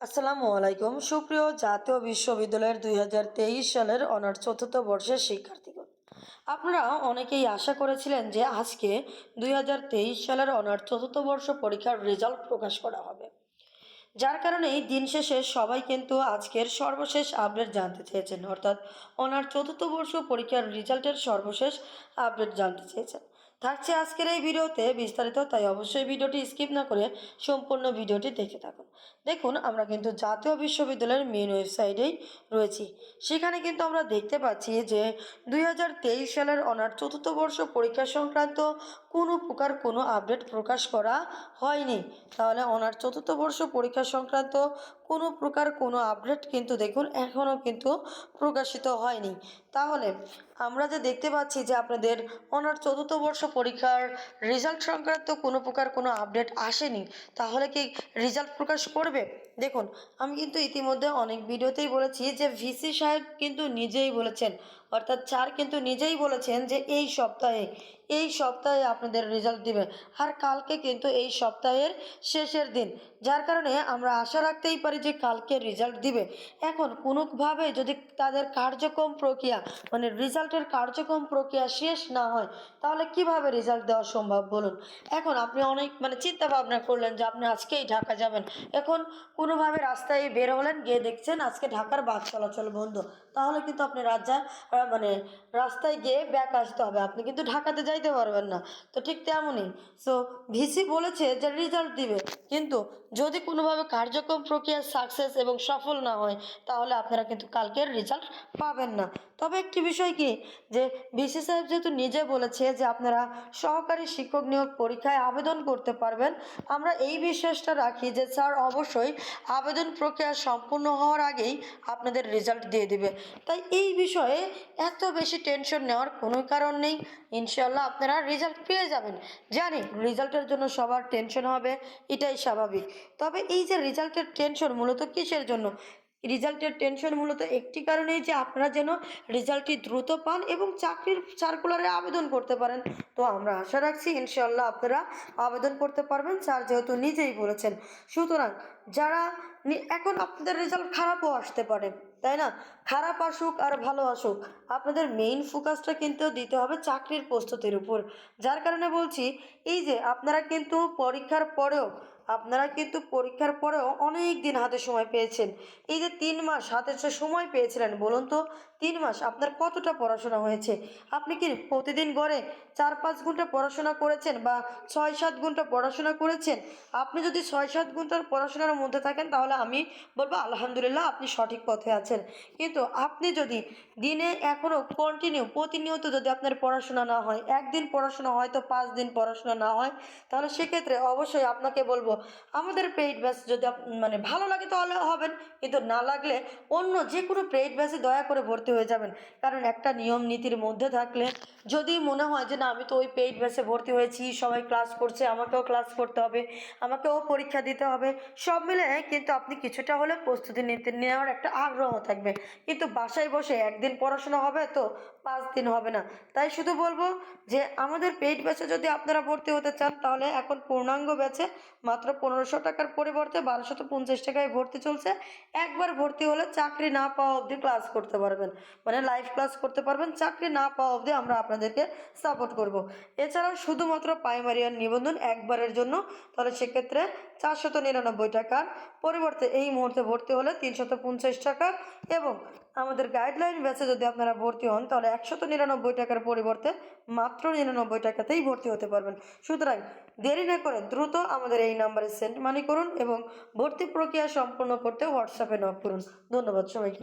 আসসালামু আলাইকুম। সুপ্রিয় জাতীয় বিশ্ববিদ্যালয়ের দুই হাজার তেইশ সালের অনার্স চতুর্থ বর্ষের শিক্ষার্থীগণ, আপনারা অনেকেই আশা করেছিলেন যে আজকে দুই হাজার তেইশ সালের অনার্স চতুর্থ বর্ষ পরীক্ষার রেজাল্ট প্রকাশ করা হবে। যার কারণে এই দিন শেষে সবাই কিন্তু আজকের সর্বশেষ আপডেট জানতে চেয়েছেন। অর্থাৎ অনার চতুর্থ বর্ষ পরীক্ষার রেজাল্টের সর্বশেষ আপডেট জানতে চেয়েছেন। থাকছে আজকের এই ভিডিওতে বিস্তারিত, তাই অবশ্যই ভিডিওটি স্কিপ না করে সম্পূর্ণ ভিডিওটি দেখে থাকুন। দেখুন, আমরা কিন্তু জাতীয় বিশ্ববিদ্যালয়ের মেন ওয়েবসাইটেই রয়েছি। সেখানে কিন্তু আমরা দেখতে পাচ্ছি যে দুই হাজার তেইশ সালের অনার্স চতুর্থ বর্ষ পরীক্ষা সংক্রান্ত কোনো প্রকার কোনো আপডেট প্রকাশ করা হয়নি। তাহলে অনার্স চতুর্থ বর্ষ পরীক্ষা সংক্রান্ত কোনো প্রকার কোনো আপডেট কিন্তু দেখুন, এখনও কিন্তু প্রকাশিত হয়নি। তাহলে আমরা যে দেখতে পাচ্ছি যে আপনাদের অনার্স চতুর্থ বর্ষ পরীক্ষার রেজাল্ট সংক্রান্ত কোনো প্রকার কোনো আপডেট আসেনি, তাহলে কি রেজাল্ট প্রকাশ করবে? দেখুন, আমি কিন্তু ইতিমধ্যে অনেক ভিডিওতেই বলেছি যে ভিসি সাহেব কিন্তু নিজেই বলেছেন, অর্থাৎ স্যার কিন্তু নিজেই বলেছেন যে এই সপ্তাহে এই সপ্তাহে আপনাদের রেজাল্ট দিবে। আর কালকে কিন্তু এই সপ্তাহের শেষের দিন, যার কারণে আমরা আশা রাখতেই পারি যে কালকে রেজাল্ট দিবে, এখন কোনোভাবে যদি তাদের কার্যক্রম প্রক্রিয়া মানে রেজাল্টের কার্যক্রম প্রক্রিয়া শেষ না হয়, তাহলে কীভাবে রেজাল্ট দেওয়া সম্ভব বলুন? এখন আপনি অনেক মানে চিন্তা ভাবনা করলেন যে আপনি আজকেই ঢাকা যাবেন। এখন কোনোভাবে রাস্তায় বের হলেন, গিয়ে দেখছেন আজকে ঢাকার বাস চলাচল বন্ধ। তাহলে কিন্তু আপনি রাজা মানে রাস্তায় গিয়ে ব্যাক আসতে হবে। আপনি কিন্তু ঢাকাতে যাইতে পারবেন না। তো ঠিক তেমনই সো ভিসি বলেছে যে রেজাল্ট দিবে। কিন্তু যদি কোনোভাবে কার্যক্রম প্রক্রিয়া সাকসেস এবং সফল না হয় তাহলে আপনারা কিন্তু কালকের রেজাল্ট পাবেন না। তবে একটি বিষয় কি? যে ভিসি সাহেব যেহেতু নিজে বলেছে যে আপনারা সহকারী শিক্ষক নিয়োগ পরীক্ষায় আবেদন করতে পারবেন, আমরা এই বিশ্বাসটা রাখি যে স্যার অবশ্যই আবেদন প্রক্রিয়া সম্পূর্ণ হওয়ার আগেই আপনাদের রেজাল্ট দিয়ে দিবে। তাই এই বিষয়ে এত বেশি টেনশন নেওয়ার কোনো কারণ নেই। ইনশাল্লাহ আপনারা রেজাল্ট পেয়ে যাবেন। জানি রেজাল্টের জন্য সবার টেনশন হবে, এটাই স্বাভাবিক। তবে এই যে রেজাল্টের টেনশন মূলত কিসের জন্য? রেজাল্টের টেনশন মূলত একটি কারণেই যে আপনারা যেন রেজাল্টটি দ্রুত পান এবং চাকরির সার্কুলারে আবেদন করতে পারেন। তো আমরা আশা রাখছি ইনশাল্লাহ আপনারা আবেদন করতে পারবেন। স্যার যেহেতু নিজেই বলেছেন। সুতরাং যারা এখন আপনাদের রেজাল্ট খারাপও আসতে পারে, তাই না? খারাপ আসুক আর ভালো আসুক, আপনাদের মেইন ফোকাসটা কিন্তু দিতে হবে চাকরির প্রস্তুতির উপর। যার কারণে বলছি, এই যে আপনারা কিন্তু পরীক্ষার পরেও আপনারা কিন্তু পরীক্ষার পরেও অনেক দিন হাতে সময় পেয়েছেন। এই যে তিন মাস হাতে সময় পেয়েছিলেন, বলুন তো, তিন মাস আপনার কতটা পড়াশোনা হয়েছে? আপনি কি প্রতিদিন গড়ে চার পাঁচ ঘণ্টা পড়াশোনা করেছেন বা ছয় সাত ঘণ্টা পড়াশোনা করেছেন? আপনি যদি ছয় সাত ঘণ্টার পড়াশোনার মধ্যে থাকেন, তাহলে আমি বলব আলহামদুলিল্লাহ আপনি সঠিক পথে আছেন। কিন্তু আপনি যদি দিনে এখনও কন্টিনিউ প্রতিনিয়ত যদি আপনার পড়াশোনা না হয়, একদিন পড়াশোনা হয়তো পাঁচ দিন পড়াশোনা না হয়, তাহলে সেক্ষেত্রে অবশ্যই আপনাকে বলব আমাদের পেইড ব্যাচ যদি মানে ভালো লাগে তাহলে হবেন, কিন্তু না লাগলে অন্য যে কোনো পেইড ব্যাচে দয়া করে ভর্তি হয়ে যাবেন। কারণ একটা নিয়ম নীতির মধ্যে থাকলে যদি মনে হয় যে না, আমি তো ওই পেইড ব্যাচে ভর্তি হয়েছি, সবাই ক্লাস করছে, আমাকেও ক্লাস করতে হবে, আমাকেও পরীক্ষা দিতে হবে, সব মিলে কিন্তু আপনি কিছুটা হলে প্রস্তুতি নিতে, নেওয়ার একটা আগ্রহ থাকবে। কিন্তু বাসায় বসে একদিন পড়াশোনা হবে তো পাঁচ দিন হবে না। তাই শুধু বলব যে আমাদের পেইড ব্যাচে যদি আপনারা ভর্তি হতে চান, তাহলে এখন পূর্ণাঙ্গ ব্যাচে মাত্র পনেরোশো টাকার পরিবর্তে বারোশত পঞ্চাশ টাকায় ভর্তি চলছে। একবার ভর্তি হলে চাকরি না পাওয়া অবধি ক্লাস করতে পারবেন। মানে লাইভ ক্লাস করতে পারবেন, চাকরি না পাওয়া অবধি আমরা আপনাদেরকে সাপোর্ট করব। এছাড়াও শুধুমাত্র প্রাইমারি আর নিবন্ধন একবারের জন্য, তাহলে সেক্ষেত্রে চারশত নিরানব্বই টাকার পরিবর্তে এই মুহূর্তে ভর্তি হলে তিনশত পঞ্চাশ টাকা এবং আমাদের গাইডলাইন ব্যাচে যদি আপনারা ভর্তি হন, তাহলে একশত নিরানব্বই টাকার পরিবর্তে মাত্র নিরানব্বই টাকাতেই ভর্তি হতে পারবেন। সুতরাং দেরি না করে দ্রুত আমাদের এই নাম্বারে সেন্ড মানি করুন এবং ভর্তি প্রক্রিয়া সম্পূর্ণ করতে হোয়াটসঅ্যাপে নক করুন। ধন্যবাদ সবাইকে।